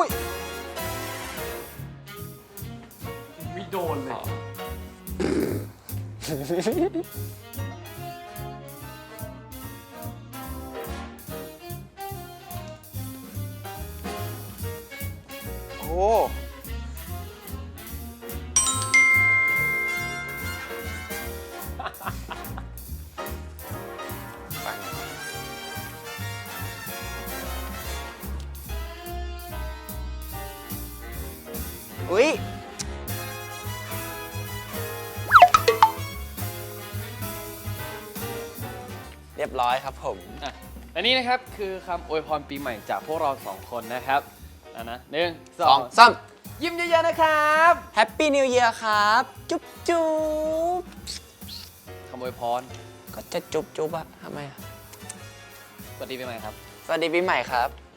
อ้ยไม่โดนเลยโอ้ อุ๊ยเรียบร้อยครับผม อะและนี่นะครับคือคำอวยพรปีใหม่จากพวกเราสองคนนะครับอะนะหนึ่งสสอองงสามยิ้มเยอะๆนะครับ แฮปปี้นิว e ย r ครับ จุ๊บจุ๊บคำอวยพรก็จะจุ๊บจุ๊บอะทำไมอะสวัสดีปีใหม่ครับ สวัสดีปีใหม่ครับ